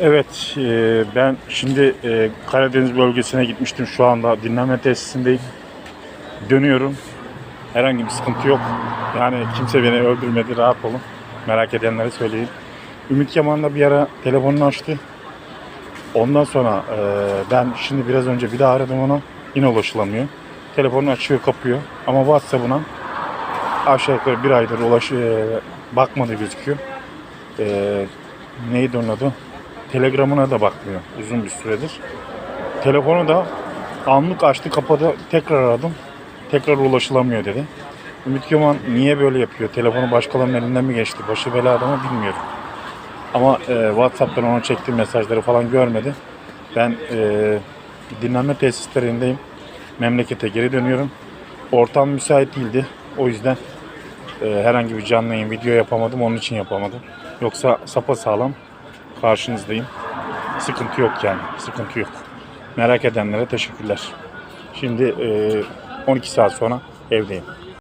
Evet, e, ben şimdi e, Karadeniz bölgesine gitmiştim. Şu anda dinlenme tesisindeyim. Dönüyorum. Herhangi bir sıkıntı yok. Yani kimse beni öldürmedi. Rahat olun. Merak edenlere söyleyeyim. Ümit Kemal da bir ara telefonunu açtı. Ondan sonra e, ben şimdi biraz önce bir daha aradım onu. Yine ulaşılamıyor. Telefonunu açıyor, kapıyor. Ama WhatsApp'ına aşağı yukarı bir aydır ulaş, e, bakmadı gözüküyor. E, neydi onun adı? Telegram'ına da bakmıyor uzun bir süredir. Telefonu da anlık açtı kapadı tekrar aradım. Tekrar ulaşılamıyor dedi. Ümit Göman niye böyle yapıyor? Telefonu başkalarının elinden mi geçti? Başı belada mı bilmiyorum. Ama e, WhatsApp'tan ona çektiğim mesajları falan görmedi. Ben e, dinlenme tesislerindeyim. Memlekete geri dönüyorum. Ortam müsait değildi. O yüzden e, herhangi bir canlı yayın video yapamadım. Onun için yapamadım. Yoksa sapa sağlam karşınızdayım. Sıkıntı yok yani. Sıkıntı yok. Merak edenlere teşekkürler. Şimdi e, 12 saat sonra evdeyim.